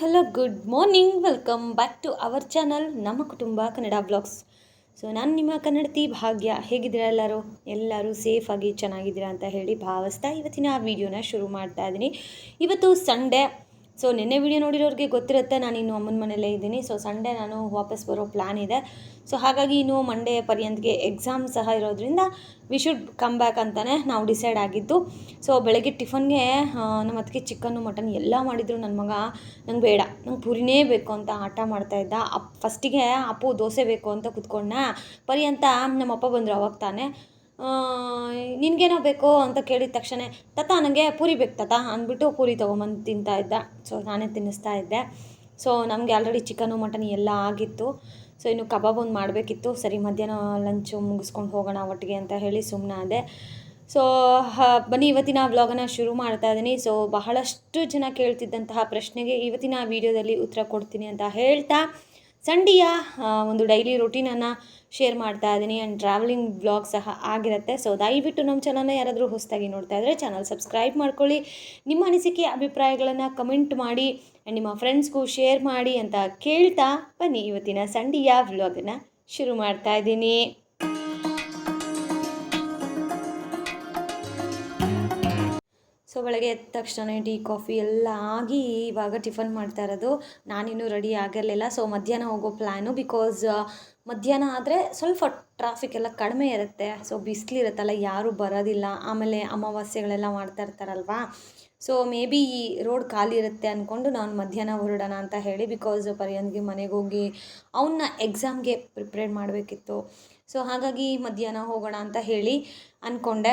Hello, good morning. Welcome back to our channel, ನಮ್ಮ ಕುಟುಂಬ Kannada blogs so, ನಾನು ನಿಮ್ಮ ಕನ್ನಡತಿ ಭಾಗ್ಯ. ಹೇಗಿದ್ದೀರಾ ಎಲ್ಲರೂ? ಎಲ್ಲರೂ ಸೇಫಾಗಿ ಚೆನ್ನಾಗಿದ್ದೀರಾ ಅಂತ ಹೇಳಿ ಭಾವಿಸ್ತಾ ಇವತ್ತಿನ ವಿಡಿಯೋನ ಶುರು ಮಾಡ್ತಾ ಇದ್ದೀನಿ ಇವತ್ತು ಸಂಡೇ ಸೊ ನಿನ್ನೆ ವಿಡಿಯೋ ನೋಡಿರೋರಿಗೆ ಗೊತ್ತಿರುತ್ತೆ, ನಾನು ಇನ್ನು ಅಮ್ಮನ ಮನೆಯಲ್ಲೇ ಇದ್ದೀನಿ. ಸೊ ಸಂಡೇ ನಾನು ವಾಪಸ್ ಬರೋ ಪ್ಲ್ಯಾನ್ ಇದೆ. ಸೊ ಹಾಗಾಗಿ ಇನ್ನು ಮಂಡೇ ಪರ್ಯಂತ್ಗೆ ಎಕ್ಸಾಮ್ ಸಹ ಇರೋದ್ರಿಂದ ವಿ ಶುಡ್ ಕಮ್ ಬ್ಯಾಕ್ ಅಂತಲೇ ನಾವು ಡಿಸೈಡ್ ಆಗಿದ್ದು. ಸೊ ಬೆಳಗ್ಗೆ ಟಿಫನ್ಗೆ ನಮ್ಮ ಅದಕ್ಕೆ ಚಿಕನ್ನು ಮಟನ್ ಎಲ್ಲ ಮಾಡಿದ್ರು. ನನ್ನ ಮಗ ನಂಗೆ ಬೇಡ, ನಂಗೆ ಪುರಿನೇ ಬೇಕು ಅಂತ ಆಟ ಮಾಡ್ತಾ ಇದ್ದ. ಅಪ್ ಫಸ್ಟಿಗೆ ಅಪ್ಪು ದೋಸೆ ಬೇಕು ಅಂತ ಕುತ್ಕೊಂಡ ಪರ್ಯಂತ ನಮ್ಮಪ್ಪ ಬಂದರು, ಅವಾಗ ತಾನೇ. ನಿನಗೇನೋ ಬೇಕು ಅಂತ ಕೇಳಿದ ತಕ್ಷಣ, ತತ ನನಗೆ ಪೂರಿ ಬೇಕು ತತ, ಅಂದ್ಬಿಟ್ಟು ಪೂರಿ ತೊಗೊಂಬಂದು ತಿಂತಾ ಇದ್ದ. ಸೊ ನಾನೇ ತಿನ್ನಿಸ್ತಾ ಇದ್ದೆ. ಸೊ ನಮಗೆ ಆಲ್ರೆಡಿ ಚಿಕನು ಮಟನ್ ಎಲ್ಲ ಆಗಿತ್ತು. ಸೊ ಇನ್ನು ಕಬಾಬ್ ಒಂದು ಮಾಡಬೇಕಿತ್ತು. ಸರಿ, ಮಧ್ಯಾಹ್ನ ಲಂಚು ಮುಗಿಸ್ಕೊಂಡು ಹೋಗೋಣ ಒಟ್ಟಿಗೆ ಅಂತ ಹೇಳಿ ಸುಮ್ಮನೆ ಆದೆ. ಸೊ ಬನ್ನಿ, ಇವತ್ತಿನ ವ್ಲಾಗನ್ನು ಶುರು ಮಾಡ್ತಾ ಇದ್ದೀನಿ ಸೊ ಬಹಳಷ್ಟು ಜನ ಕೇಳ್ತಿದ್ದಂತಹ ಪ್ರಶ್ನೆಗೆ ಇವತ್ತಿನ ವಿಡಿಯೋದಲ್ಲಿ ಉತ್ತರ ಕೊಡ್ತೀನಿ ಅಂತ ಹೇಳ್ತಾ ಸಂಡಿಯ ಒಂದು ಡೈಲಿ ರೊಟೀನನ್ನು ಶೇರ್ ಮಾಡ್ತಾ ಇದ್ದೀನಿ ಆ್ಯಂಡ್ ಟ್ರಾವೆಲಿಂಗ್ ಬ್ಲಾಗ್ ಸಹ ಆಗಿರುತ್ತೆ. ಸೊ ದಯವಿಟ್ಟು ನಮ್ಮ ಚಾನಲ್ನ ಯಾರಾದರೂ ಹೊಸದಾಗಿ ನೋಡ್ತಾ ಇದ್ದರೆ ಚಾನಲ್ ಸಬ್ಸ್ಕ್ರೈಬ್ ಮಾಡ್ಕೊಳ್ಳಿ. ನಿಮ್ಮ ಅನಿಸಿಕೆ, ಅಭಿಪ್ರಾಯಗಳನ್ನು ಕಮೆಂಟ್ ಮಾಡಿ ಆ್ಯಂಡ್ ನಿಮ್ಮ ಫ್ರೆಂಡ್ಸ್ಗೂ ಶೇರ್ ಮಾಡಿ ಅಂತ ಕೇಳ್ತಾ ಬನ್ನಿ. ಇವತ್ತಿನ ಸಂಡಿಯ ವ್ಲಾಗನ್ನು ಶುರು ಮಾಡ್ತಾ ಇದ್ದೀನಿ. ಬೆಳಗ್ಗೆ ಎದ್ದ ತಕ್ಷಣ ಟೀ, ಕಾಫಿ ಎಲ್ಲ ಆಗಿ ಇವಾಗ ಟಿಫನ್ ಮಾಡ್ತಾ ಇರೋದು. ನಾನಿನ್ನೂ ರೆಡಿ ಆಗಿರಲಿಲ್ಲ. ಸೊ ಮಧ್ಯಾಹ್ನ ಹೋಗೋ ಪ್ಲ್ಯಾನು ಬಿಕಾಸ್ ಮಧ್ಯಾಹ್ನ ಆದರೆ ಸ್ವಲ್ಪ ಟ್ರಾಫಿಕ್ ಎಲ್ಲ ಕಡಿಮೆ ಇರುತ್ತೆ. ಸೊ ಬಿಸಿಲಿರುತ್ತಲ್ಲ ಯಾರೂ ಬರೋದಿಲ್ಲ. ಆಮೇಲೆ ಅಮಾವಾಸ್ಯೆಗಳೆಲ್ಲ ಮಾಡ್ತಾ ಇರ್ತಾರಲ್ವಾ? ಸೊ ಮೇ ಬಿ ಈ ರೋಡ್ ಖಾಲಿ ಇರುತ್ತೆ ಅಂದ್ಕೊಂಡು ನಾನು ಮಧ್ಯಾಹ್ನ ಹೊರಡೋಣ ಅಂತ ಹೇಳಿ ಬಿಕಾಸ್ ಪರ್ಯಂದಿಗೆ ಮನೆಗೆ ಹೋಗಿ ಅವನ್ನ ಎಕ್ಸಾಮ್ಗೆ ಪ್ರಿಪೇರ್ ಮಾಡಬೇಕಿತ್ತು. ಸೊ ಹಾಗಾಗಿ ಮಧ್ಯಾಹ್ನ ಹೋಗೋಣ ಅಂತ ಹೇಳಿ ಅಂದ್ಕೊಂಡೆ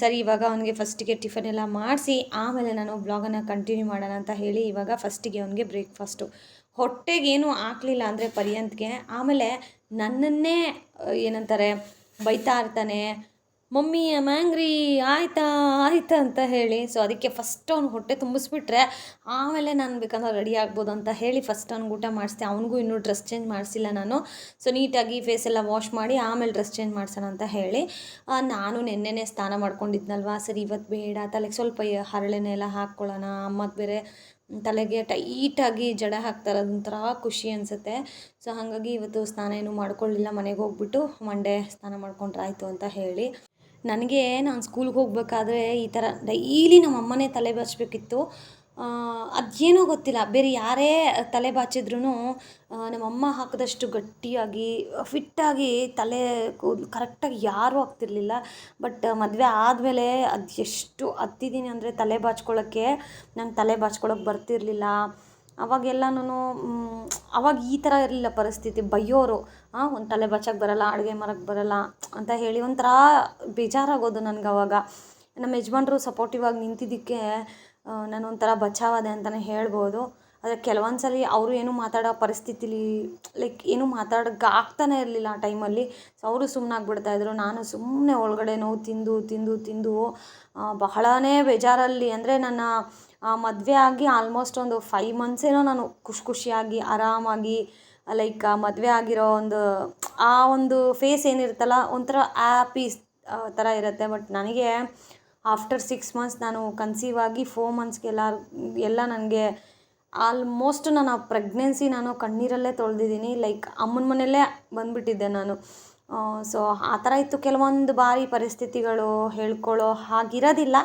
ಸರಿ, ಇವಾಗ ಅವನಿಗೆ ಫಸ್ಟಿಗೆ ಟಿಫನ್ ಎಲ್ಲ ಮಾಡಿಸಿ, ಆಮೇಲೆ ನಾನು ಬ್ಲಾಗನ್ನು ಕಂಟಿನ್ಯೂ ಮಾಡೋಣ ಅಂತ ಹೇಳಿ ಇವಾಗ ಫಸ್ಟಿಗೆ ಅವನಿಗೆ ಬ್ರೇಕ್ಫಾಸ್ಟು ಹೊಟ್ಟೆಗೇನು ಹಾಕ್ಲಿಲ್ಲ ಅಂದರೆ ಪರ್ಯಂತ್ಗೆ, ಆಮೇಲೆ ನನ್ನನ್ನೇ, ಏನಂತಾರೆ, ಬೈತಾ ಇರ್ತಾನೆ ಮಮ್ಮಿ ಮ್ಯಾಂಗ್ರಿ ಆಯ್ತಾ ಆಯ್ತಾ ಅಂತ ಹೇಳಿ. ಸೊ ಅದಕ್ಕೆ ಫಸ್ಟ್ ಅವ್ನು ಹೊಟ್ಟೆ ತುಂಬಿಸ್ಬಿಟ್ರೆ, ಆಮೇಲೆ ನಾನು ಬೇಕಂದ್ರೆ ರೆಡಿ ಆಗ್ಬೋದು ಅಂತ ಹೇಳಿ ಫಸ್ಟ್ ಅವ್ನಿಗೆ ಊಟ ಮಾಡಿಸ್ದೆ. ಅವನಿಗೂ ಇನ್ನೂ ಡ್ರೆಸ್ ಚೇಂಜ್ ಮಾಡಿಸಿಲ್ಲ ನಾನು. ಸೊ ನೀಟಾಗಿ ಫೇಸ್ ಎಲ್ಲ ವಾಶ್ ಮಾಡಿ ಆಮೇಲೆ ಡ್ರೆಸ್ ಚೇಂಜ್ ಮಾಡ್ಸೋಣ ಅಂತ ಹೇಳಿ ನಾನು ನೆನ್ನೆನೇ ಸ್ನಾನ ಮಾಡ್ಕೊಂಡಿದ್ನಲ್ವಾ? ಸರಿ ಇವತ್ತು ಬೇಡ. ತಲೆಗೆ ಸ್ವಲ್ಪ ಹರಳೆನೆ ಎಲ್ಲ ಹಾಕ್ಕೊಳ್ಳೋಣ. ಅಮ್ಮದು ಬೇರೆ ತಲೆಗೆ ಟೈಟಾಗಿ ಜಡ ಹಾಕ್ತಾರೆ ಅದೊಂಥರ ಖುಷಿ ಅನಿಸುತ್ತೆ. ಸೊ ಹಾಗಾಗಿ ಇವತ್ತು ಸ್ನಾನ ಏನೂ ಮಾಡ್ಕೊಳ್ಳಿಲ್ಲ ಮನೆಗೆ ಹೋಗ್ಬಿಟ್ಟು ಮಂಡೇ ಸ್ನಾನ ಮಾಡ್ಕೊಂಡ್ರೆ ಆಯಿತು ಅಂತ ಹೇಳಿ. ನನಗೆ ನಾನು ಸ್ಕೂಲ್ಗೆ ಹೋಗಬೇಕಾದ್ರೆ ಈ ಥರ ಡೈಲಿ ನಮ್ಮ ಅಮ್ಮನೇ ತಲೆ ಬಾಚಬೇಕಿತ್ತು. ಅದೇನೋ ಗೊತ್ತಿಲ್ಲ, ಬೇರೆ ಯಾರೇ ತಲೆ ಬಾಚಿದ್ರೂ ನಮ್ಮಮ್ಮ ಹಾಕಿದಷ್ಟು ಗಟ್ಟಿಯಾಗಿ, ಫಿಟ್ಟಾಗಿ ತಲೆ ಕರೆಕ್ಟಾಗಿ ಯಾರೂ ಆಗ್ತಿರಲಿಲ್ಲ ಬಟ್ ಮದುವೆ ಆದಮೇಲೆ ಅದು ಎಷ್ಟು ಹತ್ತಿದ್ದೀನಿ ಅಂದರೆ ತಲೆ ಬಾಚ್ಕೊಳ್ಳೋಕ್ಕೆ, ನಂಗೆ ತಲೆ ಬಾಚ್ಕೊಳ್ಳೋಕೆ ಬರ್ತಿರಲಿಲ್ಲ. ಅವಾಗೆಲ್ಲನೂ ಅವಾಗ ಈ ಥರ ಇರಲಿಲ್ಲ ಪರಿಸ್ಥಿತಿ. ಬೈಯೋರು ಒಂದು ತಲೆ ಬಚ್ಚಕ್ಕೆ ಬರಲ್ಲ, ಅಡುಗೆ ಮರಕ್ಕೆ ಬರಲ್ಲ ಅಂತ ಹೇಳಿ ಒಂಥರ ಬೇಜಾರಾಗೋದು ನನಗೆ ಅವಾಗ. ನಮ್ಮ ಯಜಮಾನ್ರು ಸಪೋರ್ಟಿವ್ ಆಗಿ ನಿಂತಿದ್ದಕ್ಕೆ ನಾನು ಒಂಥರ ಬಚಾವಾದೆ ಅಂತಲೇ ಹೇಳ್ಬೋದು. ಆದರೆ ಕೆಲವೊಂದು ಸಲ ಅವರು ಏನೂ ಮಾತಾಡೋ ಪರಿಸ್ಥಿತಿಲಿ ಲೈಕ್ ಏನೂ ಮಾತಾಡೋಕ್ಕೆ ಆಗ್ತಾನೆ ಇರಲಿಲ್ಲ ಆ ಟೈಮಲ್ಲಿ. ಸೊ ಅವರು ಸುಮ್ಮನಾಗ್ಬಿಡ್ತಾಯಿದ್ರು ನಾನು ಸುಮ್ಮನೆ ಒಳಗಡೆ ನೋವು ತಿಂದು ತಿಂದು ತಿಂದು ಬಹಳನೇ ಬೇಜಾರಲ್ಲಿ. ಅಂದರೆ ನನ್ನ ಮದುವೆ ಆಗಿ ಆಲ್ಮೋಸ್ಟ್ ಒಂದು ಫೈವ್ ಮಂತ್ಸ್ ಏನೋ ನಾನು ಖುಷಿ ಖುಷಿಯಾಗಿ, ಆರಾಮಾಗಿ ಲೈಕ್ ಮದುವೆ ಆಗಿರೋ ಒಂದು, ಆ ಒಂದು ಫೇಸ್ ಏನಿರುತ್ತಲ್ಲ, ಒಂಥರ ಆ್ಯಪಿ ಥರ ಇರುತ್ತೆ. ಬಟ್ ನನಗೆ ಆಫ್ಟರ್ ಸಿಕ್ಸ್ ಮಂತ್ಸ್ ನಾನು ಕನ್ಸೀವ್ ಆಗಿ ಫೋರ್ ಮಂತ್ಸ್ಗೆಲ್ಲ ಎಲ್ಲ ನನಗೆ ಆಲ್ಮೋಸ್ಟ್ ನಾನು ಆ ಪ್ರೆಗ್ನೆನ್ಸಿ ನಾನು ಕಣ್ಣೀರಲ್ಲೇ ತೊಳೆದಿದ್ದೀನಿ. ಲೈಕ್ ಅಮ್ಮನ ಮನೆಯಲ್ಲೇ ಬಂದುಬಿಟ್ಟಿದ್ದೆ ನಾನು. ಸೊ ಆ ಥರ ಇತ್ತು ಕೆಲವೊಂದು ಬಾರಿ ಪರಿಸ್ಥಿತಿಗಳು ಹೇಳ್ಕೊಳ್ಳೋ ಹಾಗಿರೋದಿಲ್ಲ.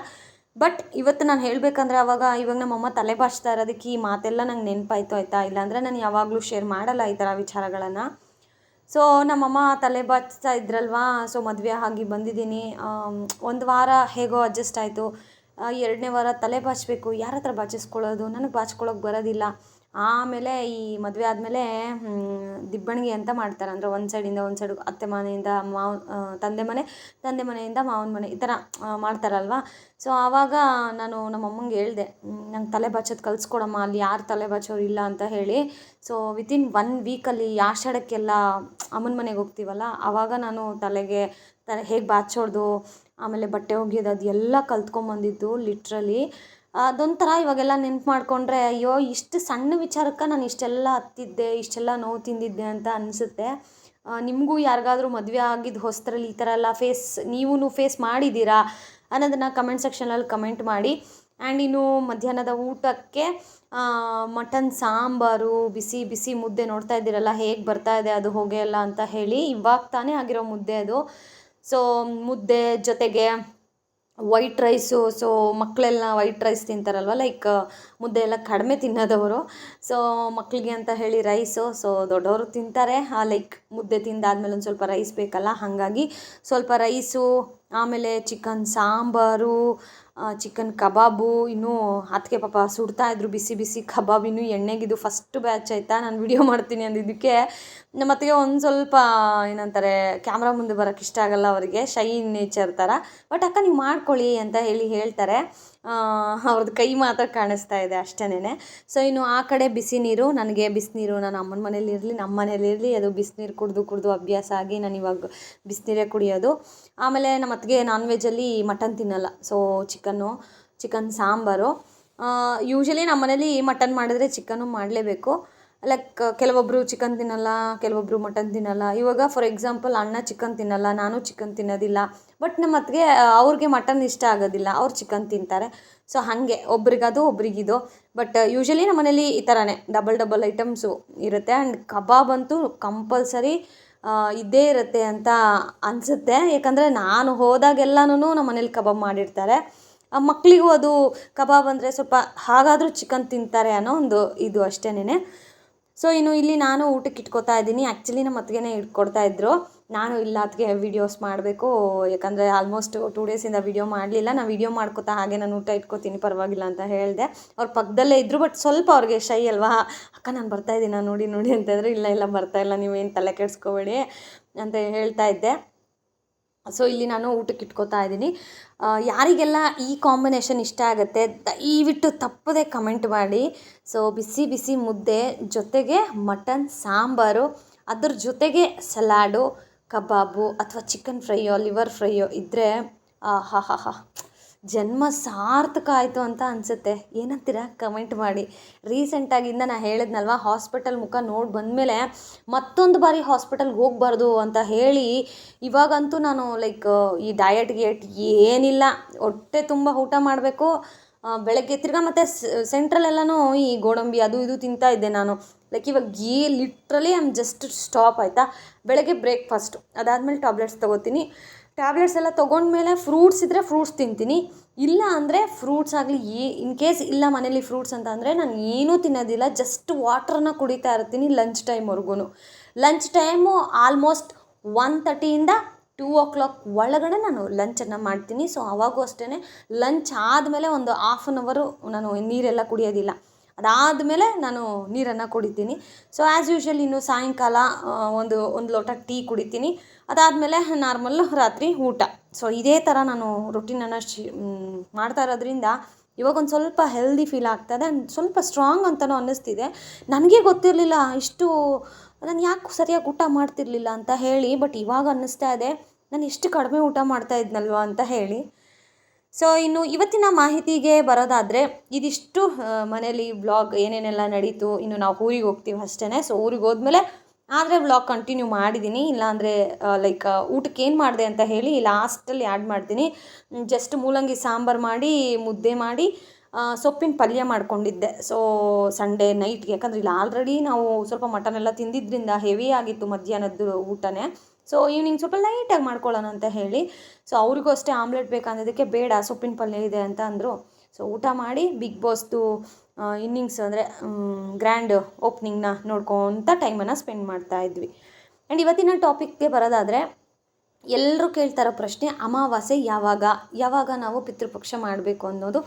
ಬಟ್ ಇವತ್ತು ನಾನು ಹೇಳಬೇಕಂದ್ರೆ ಅವಾಗ ಇವಾಗ ನಮ್ಮಮ್ಮ ತಲೆ ಬಾಚ್ತಾ ಇರೋದಕ್ಕೆ ಈ ಮಾತೆಲ್ಲ ನಂಗೆ ನೆನಪಾಯ್ತು ಆಯ್ತಾ? ಇಲ್ಲಾಂದರೆ ನಾನು ಯಾವಾಗಲೂ ಶೇರ್ ಮಾಡಲ್ಲ ಈ ಥರ ವಿಚಾರಗಳನ್ನು. ಸೊ ನಮ್ಮಮ್ಮ ತಲೆ ಬಾಚ್ತಾ ಇದ್ರಲ್ವಾ? ಸೊ ಮದುವೆ ಆಗಿ ಬಂದಿದ್ದೀನಿ. ಒಂದು ವಾರ ಹೇಗೋ ಅಡ್ಜಸ್ಟ್ ಆಯಿತು. ಎರಡನೇ ವಾರ ತಲೆ ಬಾಚಬೇಕು. ಯಾರ ಹತ್ರ ಬಾಚಿಸ್ಕೊಳ್ಳೋದು? ನನಗೆ ಬಾಚ್ಕೊಳ್ಳೋಕೆ ಬರೋದಿಲ್ಲ. ಆಮೇಲೆ ಈ ಮದುವೆ ಆದಮೇಲೆ ದಿಬ್ಬಣಿಗೆ ಅಂತ ಮಾಡ್ತಾರೆ. ಅಂದರೆ ಒಂದು ಸೈಡಿಂದ ಒಂದು ಸೈಡು ಅತ್ತೆ ಮನೆಯಿಂದ ಮಾವ ತಂದೆ ಮನೆ, ತಂದೆ ಮನೆಯಿಂದ ಮಾವನ ಮನೆ ಈ ಥರ ಮಾಡ್ತಾರಲ್ವ? ಸೊ ಆವಾಗ ನಾನು ನಮ್ಮ ಅಮ್ಮಂಗೆ ಹೇಳಿದೆ ನಂಗೆ ತಲೆ ಬಾಚೋದು ಕಲಿಸ್ಕೊಡಮ್ಮ, ಅಲ್ಲಿ ಯಾರು ತಲೆ ಬಾಚೋರು ಇಲ್ಲ ಅಂತ ಹೇಳಿ. ಸೊ ವಿತಿನ್ ಒನ್ ವೀಕಲ್ಲಿ ಆಷಾಢಕ್ಕೆಲ್ಲ ಅಮ್ಮನ ಮನೆಗೆ ಹೋಗ್ತೀವಲ್ಲ, ಆವಾಗ ನಾನು ತಲೆಗೆ, ತಲೆ ಹೇಗೆ ಬಾಚೋದು ಆಮೇಲೆ ಬಟ್ಟೆ ಒಗೆಯೋದು ಅದು ಎಲ್ಲ ಕಲ್ತ್ಕೊಂಬಂದಿದ್ದು ಲಿಟ್ರಲಿ ಅದೊಂಥರ ಇವಾಗೆಲ್ಲ ನೆನ್ಪು ಮಾಡಿಕೊಂಡ್ರೆ, ಅಯ್ಯೋ, ಇಷ್ಟು ಸಣ್ಣ ವಿಚಾರಕ್ಕೆ ನಾನು ಇಷ್ಟೆಲ್ಲ ಹತ್ತಿದ್ದೆ, ಇಷ್ಟೆಲ್ಲ ನೋವು ತಿಂದಿದ್ದೆ ಅಂತ ಅನಿಸುತ್ತೆ. ನಿಮಗೂ ಯಾರಿಗಾದರೂ ಮದುವೆ ಆಗಿದ್ದು ಹೊಸದ್ರಲ್ಲಿ ಈ ಥರ ಎಲ್ಲ ಫೇಸ್ ನೀವೂ ಫೇಸ್ ಮಾಡಿದ್ದೀರಾ ಅನ್ನೋದನ್ನು ಕಮೆಂಟ್ ಸೆಕ್ಷನಲ್ಲಿ ಕಮೆಂಟ್ ಮಾಡಿ. ಆ್ಯಂಡ್ ಇನ್ನು ಮಧ್ಯಾಹ್ನದ ಊಟಕ್ಕೆ ಮಟನ್ ಸಾಂಬಾರು, ಬಿಸಿ ಬಿಸಿ ಮುದ್ದೆ ನೋಡ್ತಾ ಇದ್ದೀರಲ್ಲ, ಹೇಗೆ ಬರ್ತಾ ಇದೆ, ಅದು ಹೊಗೆ ಎಲ್ಲ ಅಂತ ಹೇಳಿ, ಇವಾಗ ತಾನೇ ಆಗಿರೋ ಮುದ್ದೆ ಅದು. ಸೊ ಮುದ್ದೆ ಜೊತೆಗೆ ವೈಟ್ ರೈಸು ಸೊ ಮಕ್ಕಳೆಲ್ಲ ವೈಟ್ ರೈಸ್ ತಿಂತಾರಲ್ವ? ಲೈಕ್ ಮುದ್ದೆ ಎಲ್ಲ ಕಡಿಮೆ ತಿನ್ನೋದವರು. ಸೊ ಮಕ್ಕಳಿಗೆ ಅಂತ ಹೇಳಿ ರೈಸು ಸೊ ದೊಡ್ಡವರು ತಿಂತಾರೆ. ಆ ಲೈಕ್ ಮುದ್ದೆ ತಿಂದಾದ್ಮೇಲೆ ಒಂದು ಸ್ವಲ್ಪ ರೈಸ್ ಬೇಕಲ್ಲ? ಹಾಗಾಗಿ ಸ್ವಲ್ಪ ರೈಸು ಆಮೇಲೆ ಚಿಕನ್ ಸಾಂಬಾರು ಚಿಕನ್ ಕಬಾಬು, ಇನ್ನೂ ಅದಕ್ಕೆ ಪಾಪ ಸುಡ್ತಾ ಇದ್ರು, ಬಿಸಿ ಬಿಸಿ ಕಬಾಬ್, ಇನ್ನೂ ಎಣ್ಣೆಗಿದು ಫಸ್ಟ್ ಬ್ಯಾಚ್ ಆಯಿತಾ? ನಾನು ವಿಡಿಯೋ ಮಾಡ್ತೀನಿ ಅಂದಿದ್ದಕ್ಕೆ. ನಮ್ಮ ಅತ್ತಿಗೆ ಒಂದು ಸ್ವಲ್ಪ, ಏನಂತಾರೆ ಕ್ಯಾಮ್ರಾ ಮುಂದೆ ಬರೋಕ್ಕೆ ಇಷ್ಟ ಆಗಲ್ಲ ಅವರಿಗೆ ಶೈ ನೇಚರ್ ಥರ ಬಟ್ ಅಕ್ಕ, ನೀವು ಮಾಡ್ಕೊಳ್ಳಿ ಅಂತ ಹೇಳಿ ಹೇಳ್ತಾರೆ. ಅವ್ರದ್ದು ಕೈ ಮಾತ್ರ ಕಾಣಿಸ್ತಾ ಇದೆ ಅಷ್ಟೇನೆ ಸೊ ಇನ್ನು ಆ ಕಡೆ ಬಿಸಿ ನೀರು, ನನಗೆ ಬಿಸಿನೀರು ನಾನು ಅಮ್ಮನ ಮನೇಲಿ ಇರಲಿ ನಮ್ಮ ಮನೇಲಿ ಇರಲಿ, ಅದು ಬಿಸಿನೀರು ಕುಡಿದು ಕುಡಿದು ಅಭ್ಯಾಸ ಆಗಿ ನಾನು ಇವಾಗ ಬಿಸಿನೀರೇ ಕುಡಿಯೋದು. ಆಮೇಲೆ ನಮ್ಮ ಅತ್ತಿಗೆ ನಾನ್ ವೆಜ್ಜಲ್ಲಿ ಮಟನ್ ತಿನ್ನಲ್ಲ. So chicken, chicken sambar. Usually ನಮ್ಮ ಮನೇಲಿ ಮಟನ್ ಮಾಡಿದ್ರೆ ಚಿಕನ್ನು ಮಾಡಲೇಬೇಕು. ಲೈಕ್ ಕೆಲವೊಬ್ಬರು ಚಿಕನ್ ತಿನ್ನಲ್ಲ ಕೆಲವೊಬ್ಬರು ಮಟನ್ ತಿನ್ನಲ್ಲ. ಇವಾಗ ಫಾರ್ ಎಕ್ಸಾಂಪಲ್ ಅಣ್ಣ ಚಿಕನ್ ತಿನ್ನಲ್ಲ, ನಾನು ಚಿಕನ್ ತಿನ್ನೋದಿಲ್ಲ. ಬಟ್ ನಮ್ಮ ಅತ್ತಿಗೆ ಅವ್ರಿಗೆ ಮಟನ್ ಇಷ್ಟ ಆಗೋದಿಲ್ಲ. ಅವ್ರು ಚಿಕನ್ ತಿಂತಾರೆ. ಸೊ ಹಾಗೆ. ಒಬ್ರಿಗದು, ಒಬ್ರಿಗಿದು. ಬಟ್ ಯೂಶಲಿ ನಮ್ಮ ಮನೇಲಿ ಈ ಥರನೇ ಡಬಲ್ ಡಬಲ್ ಐಟಮ್ಸು ಇರುತ್ತೆ. ಆ್ಯಂಡ್ ಕಬಾಬ್ ಅಂತೂ ಕಂಪಲ್ಸರಿ ಇದ್ದೇ ಇರುತ್ತೆ ಅಂತ ಅನಿಸುತ್ತೆ. ಯಾಕಂದರೆ, ನಾನು ಹೋದಾಗೆಲ್ಲನೂ ನಮ್ಮ ಮನೇಲಿ ಕಬಾಬ್ ಮಾಡಿರ್ತಾರೆ. ಮಕ್ಕಳಿಗೂ ಅದು ಕಬಾಬ್ ಅಂದರೆ ಸ್ವಲ್ಪ ಹಾಗಾದರೂ ಚಿಕನ್ ತಿಂತಾರೆ ಅನ್ನೋ ಒಂದು ಇದು ಅಷ್ಟೇನೆ ಸೊ ಇನ್ನು ಇಲ್ಲಿ ನಾನು ಊಟಕ್ಕೆ ಇಟ್ಕೋತಾ ಇದ್ದೀನಿ. ಆ್ಯಕ್ಚುಲಿ ನಮ್ಮ ಅತ್ತಿಗೆನೇ ಇಟ್ಕೊಡ್ತಾ ಇದ್ದರು ನಾನು ಇಲ್ಲ ಅತ್ತಿಗೆ ವೀಡಿಯೋಸ್ ಮಾಡಬೇಕು. ಯಾಕಂದರೆ ಆಲ್ಮೋಸ್ಟ್ ಟೂ ಡೇಸಿಂದ ವೀಡಿಯೋ ಮಾಡಲಿಲ್ಲ. ನಾನು ವೀಡಿಯೋ ಮಾಡ್ಕೋತಾ ಹಾಗೆ ನಾನು ಊಟ ಇಟ್ಕೋತೀನಿ, ಪರವಾಗಿಲ್ಲ ಅಂತ ಹೇಳಿದೆ. ಅವ್ರ ಪಕ್ಕದಲ್ಲೇ ಇದ್ದರು ಬಟ್ ಸ್ವಲ್ಪ ಅವ್ರಿಗೆ ಶೈ ಅಲ್ವಾ? ಅಕ್ಕ, ನಾನು ಬರ್ತಾ ಇದ್ದೀನಿ. ನೋಡಿ ನೋಡಿ ಅಂತಂದರೆ ಇಲ್ಲ ಇಲ್ಲ, ಬರ್ತಾ ಇಲ್ಲ. ನೀವೇನು ತಲೆ ಕೆಡಿಸ್ಕೋಬೇಡಿ ಅಂತ ಹೇಳ್ತಾ ಇದ್ದೆ. ಸೊ ಇಲ್ಲಿ ನಾನು ಊಟಕ್ಕೆ ಇಟ್ಕೋತಾ ಇದ್ದೀನಿ. ಯಾರಿಗೆಲ್ಲ ಈ ಕಾಂಬಿನೇಷನ್ ಇಷ್ಟ ಆಗುತ್ತೆ, ದಯವಿಟ್ಟು ತಪ್ಪದೆ ಕಮೆಂಟ್ ಮಾಡಿ. ಸೊ ಬಿಸಿ ಬಿಸಿ ಮುದ್ದೆ, ಜೊತೆಗೆ ಮಟನ್ ಸಾಂಬಾರು, ಅದ್ರ ಜೊತೆಗೆ ಸಲಾಡು, ಕಬಾಬು ಅಥವಾ ಚಿಕನ್ ಫ್ರೈಯೋ ಲಿವರ್ ಫ್ರೈಯೋ ಇದ್ದರೆ ಹಾ ಹಾ ಹಾ. ಜನ್ಮ ಸಾರ್ಥಕ ಆಯಿತು ಅಂತ ಅನಿಸುತ್ತೆ. ಏನಂತೀರಾ? ಕಮೆಂಟ್ ಮಾಡಿ. ರೀಸೆಂಟಾಗಿಂದ ನಾನು ಹೇಳಿದ್ನಲ್ವ ಹಾಸ್ಪಿಟಲ್ ಮುಖ ನೋಡಿ ಬಂದಮೇಲೆ ಮತ್ತೊಂದು ಬಾರಿ ಹಾಸ್ಪಿಟಲ್ಗೆ ಹೋಗಬಾರ್ದು ಅಂತ ಹೇಳಿ ಇವಾಗಂತೂ ನಾನು ಲೈಕ್ ಈ ಡಯಟ್ ಗಿಯಟ್ ಏನಿಲ್ಲ. ಹೊಟ್ಟೆ ತುಂಬ ಊಟ ಮಾಡಬೇಕು. ಬೆಳಗ್ಗೆ ತಿರ್ಗಾ ಮತ್ತು ಸೆಂಟ್ರಲೆಲ್ಲನೂ ಈ ಗೋಡಂಬಿ ಅದು ಇದು ತಿಂತಾ ಇದ್ದೆ ನಾನು. ಲೈಕ್ ಇವಾಗ ಏ ಲಿಟ್ರಲಿ ಐ ಜಸ್ಟ್ ಸ್ಟಾಪ್ ಆಯಿತಾ? ಬೆಳಗ್ಗೆ ಬ್ರೇಕ್ಫಾಸ್ಟು ಅದಾದಮೇಲೆ ಟ್ಯಾಬ್ಲೆಟ್ಸ್ ತೊಗೋತೀನಿ. ಟ್ಯಾಬ್ಲೆಟ್ಸ್ ಎಲ್ಲ ತೊಗೊಂಡ್ಮೇಲೆ ಫ್ರೂಟ್ಸ್ ಇದ್ದರೆ ಫ್ರೂಟ್ಸ್ ತಿಂತೀನಿ. ಇಲ್ಲ ಅಂದರೆ ಫ್ರೂಟ್ಸ್ ಆಗಲಿ ಏ ಇನ್ ಕೇಸ್ ಇಲ್ಲ ಮನೇಲಿ ಫ್ರೂಟ್ಸ್ ಅಂತ ಅಂದರೆ ನಾನು ಏನೂ ತಿನ್ನೋದಿಲ್ಲ ಜಸ್ಟ್ ವಾಟ್ರನ್ನ ಕುಡಿತಾ ಇರ್ತೀನಿ ಲಂಚ್ ಟೈಮ್ವರೆಗೂ ಲಂಚ್ ಟೈಮು ಆಲ್ಮೋಸ್ಟ್ ಒನ್ ತರ್ಟಿಯಿಂದ ಟೂ ಓ ಕ್ಲಾಕ್ ಒಳಗಡೆ ನಾನು ಲಂಚನ್ನು ಮಾಡ್ತೀನಿ. ಸೊ ಅವಾಗೂ ಅಷ್ಟೇ ಲಂಚ್ ಆದಮೇಲೆ ಒಂದು ಹಾಫ್ ಆನ್ ಅವರು ನಾನು ನೀರೆಲ್ಲ ಕುಡಿಯೋದಿಲ್ಲ. ಅದಾದಮೇಲೆ ನಾನು ನೀರನ್ನು ಕುಡಿತೀನಿ. ಸೊ ಆ್ಯಸ್ ಯೂಶ್ವಲ್ ಇನ್ನು ಸಾಯಂಕಾಲ ಒಂದು ಒಂದು ಲೋಟ ಟೀ ಕುಡಿತೀನಿ. ಅದಾದಮೇಲೆ ನಾರ್ಮಲ್ ರಾತ್ರಿ ಊಟ. ಸೊ ಇದೇ ಥರ ನಾನು ರೊಟೀನನ್ನು ಶಿ ಮಾಡ್ತಾ ಇರೋದ್ರಿಂದ ಇವಾಗ ಒಂದು ಸ್ವಲ್ಪ ಹೆಲ್ದಿ ಫೀಲ್ ಆಗ್ತದೆ ಸ್ವಲ್ಪ ಸ್ಟ್ರಾಂಗ್ ಅಂತಲೂ ಅನ್ನಿಸ್ತಿದೆ. ನನಗೆ ಗೊತ್ತಿರಲಿಲ್ಲ ಇಷ್ಟು, ನಾನು ಯಾಕೆ ಸರಿಯಾಗಿ ಊಟ ಮಾಡ್ತಿರ್ಲಿಲ್ಲ ಅಂತ ಹೇಳಿ ಬಟ್ ಇವಾಗ ಅನ್ನಿಸ್ತಾ ಇದೆ. ನಾನು ಇಷ್ಟು ಕಡಿಮೆ ಊಟ ಮಾಡ್ತಾ ಇದ್ನಲ್ವ ಅಂತ ಹೇಳಿ. ಸೊ ಇನ್ನು ಇವತ್ತಿನ ಮಾಹಿತಿಗೆ ಬರೋದಾದರೆ ಇದಿಷ್ಟು ಮನೇಲಿ ಬ್ಲಾಗ್ ಏನೇನೆಲ್ಲ ನಡೀತು, ಇನ್ನು ನಾವು ಊರಿಗೆ ಹೋಗ್ತೀವಿ ಅಷ್ಟೇ ಸೊ ಊರಿಗೆ ಹೋದ್ಮೇಲೆ ಆದರೆ ವ್ಲಾಗ್ ಕಂಟಿನ್ಯೂ ಮಾಡಿದ್ದೀನಿ ಇಲ್ಲಾಂದರೆ ಲೈಕ್ ಊಟಕ್ಕೆ ಏನು ಮಾಡಿದೆ ಅಂತ ಹೇಳಿ ಲಾಸ್ಟಲ್ಲಿ ಆ್ಯಡ್ ಮಾಡ್ತೀನಿ. ಜಸ್ಟ್ ಮೂಲಂಗಿ ಸಾಂಬಾರು ಮಾಡಿ, ಮುದ್ದೆ ಮಾಡಿ ಸೊಪ್ಪಿನ ಪಲ್ಯ ಮಾಡ್ಕೊಂಡಿದ್ದೆ. ಸೊ ಸಂಡೇ ನೈಟ್ಗೆ ಯಾಕಂದರೆ ಇಲ್ಲಿ ಆಲ್ರೆಡಿ ನಾವು ಸ್ವಲ್ಪ ಮಟನ್ ಎಲ್ಲ ತಿಂದಿದ್ದರಿಂದ ಹೆವಿ ಆಗಿತ್ತು ಮಧ್ಯಾಹ್ನದ್ದು ಊಟನೇ. ಸೊ ಈವ್ನಿಂಗ್ ಸ್ವಲ್ಪ ಲೈಟಾಗಿ ಮಾಡ್ಕೊಳ್ಳೋಣ ಅಂತ ಹೇಳಿ. ಸೊ ಅವ್ರಿಗೂ ಅಷ್ಟೇ ಆಮ್ಲೆಟ್ ಬೇಕಂದಿದ್ದಕ್ಕೆ ಬೇಡ, ಸೊಪ್ಪಿನ ಪಲ್ಯ ಇದೆ ಅಂತ ಅಂದರು. ಸೊ ಊಟ ಮಾಡಿ ಬಿಗ್ ಬಾಸ್ದು ಇನ್ನಿಂಗ್ಸ್ ಅಂದರೆ ಗ್ರ್ಯಾಂಡ್ ಓಪ್ನಿಂಗ್ನ ನೋಡ್ಕೊತ ಟೈಮನ್ನು ಸ್ಪೆಂಡ್ ಮಾಡ್ತಾ ಇದ್ವಿ. ಆ್ಯಂಡ್ ಇವತ್ತಿನ ಟಾಪಿಕ್ಗೆ ಬರೋದಾದರೆ ಎಲ್ಲರೂ ಕೇಳ್ತಾರೋ ಪ್ರಶ್ನೆ ಅಮಾವಾಸ್ಯೆ ಯಾವಾಗ? ಯಾವಾಗ ನಾವು ಪಿತೃಪಕ್ಷ ಮಾಡಬೇಕು ಅನ್ನೋದು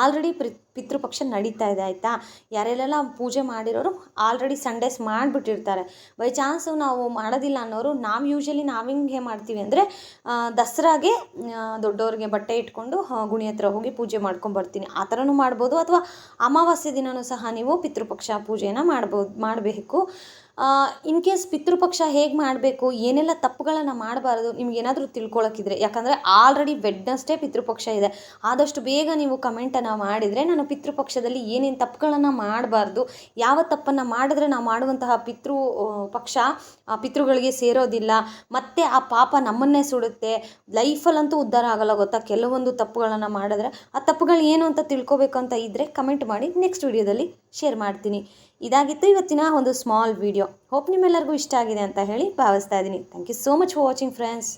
ಆಲ್ರೆಡಿ ಪಿತೃಪಕ್ಷ ನಡೀತಾ ಇದೆ, ಆಯಿತಾ? ಯಾರೆಲ್ಲ ಪೂಜೆ ಮಾಡಿರೋರು ಆಲ್ರೆಡಿ ಸಂಡೇಸ್ ಮಾಡಿಬಿಟ್ಟಿರ್ತಾರೆ. ಬೈ ಚಾನ್ಸು ನಾವು ಮಾಡೋದಿಲ್ಲ ಅನ್ನೋರು, ನಾವು ಯೂಶ್ವಲಿ ನಾವು ಹಿಂಗೆ ಮಾಡ್ತೀವಿ ಅಂದರೆ ದಸರಾಗೆ ದೊಡ್ಡವ್ರಿಗೆ ಬಟ್ಟೆ ಇಟ್ಕೊಂಡು ಗುಣಿ ಹತ್ರ ಹೋಗಿ ಪೂಜೆ ಮಾಡ್ಕೊಂಬರ್ತೀನಿ ಆ ಥರನೂ ಮಾಡ್ಬೋದು. ಅಥವಾ ಅಮಾವಾಸ್ಯೆ ದಿನವೂ ಸಹ ನೀವು ಪಿತೃಪಕ್ಷ ಪೂಜೆಯನ್ನು ಮಾಡ್ಬೋದು, ಮಾಡಬೇಕು. ಇನ್ ಕೇಸ್ ಪಿತೃಪಕ್ಷ ಹೇಗೆ ಮಾಡಬೇಕು, ಏನೆಲ್ಲ ತಪ್ಪುಗಳನ್ನು ಮಾಡಬಾರ್ದು ನಿಮ್ಗೇನಾದರೂ ತಿಳ್ಕೊಳಕ್ಕಿದ್ರೆ ಯಾಕಂದರೆ ಆಲ್ರೆಡಿ ವೆಡ್ನಸ್ಡೇ ಪಿತೃಪಕ್ಷ ಇದೆ. ಆದಷ್ಟು ಬೇಗ ನೀವು ಕಮೆಂಟನ್ನು ಮಾಡಿದರೆ ನಾನು ಪಿತೃಪಕ್ಷದಲ್ಲಿ ಏನೇನು ತಪ್ಪುಗಳನ್ನು ಮಾಡಬಾರ್ದು, ಯಾವ ತಪ್ಪನ್ನು ಮಾಡಿದ್ರೆ ನಾವು ಮಾಡುವಂತಹ ಪಿತೃ ಪಕ್ಷ, ಆ, ಪಿತೃಗಳಿಗೆ ಸೇರೋದಿಲ್ಲ, ಮತ್ತು ಆ ಪಾಪ ನಮ್ಮನ್ನೇ ಸುಡುತ್ತೆ ಲೈಫಲ್ಲಂತೂ ಉದ್ಧಾರ ಆಗಲ್ಲ ಗೊತ್ತಾ? ಕೆಲವೊಂದು ತಪ್ಪುಗಳನ್ನು ಮಾಡಿದ್ರೆ ಆ ತಪ್ಪುಗಳು ಏನು ಅಂತ ತಿಳ್ಕೊಬೇಕು ಅಂತ ಇದ್ದರೆ ಕಮೆಂಟ್ ಮಾಡಿ ನೆಕ್ಸ್ಟ್ ವಿಡಿಯೋದಲ್ಲಿ ಶೇರ್ ಮಾಡ್ತೀನಿ. ಇದಾಗಿತ್ತು ಇವತ್ತಿನ ಒಂದು ಸ್ಮಾಲ್ ವಿಡಿಯೋ ಹೋಪ್ ನಿಮ್ಮೆಲ್ಲರಿಗೂ ಇಷ್ಟ ಆಗಿದೆ ಅಂತ ಹೇಳಿ ಭಾವಿಸ್ತಾ ಇದ್ದೀನಿ. Thank you so much for watching friends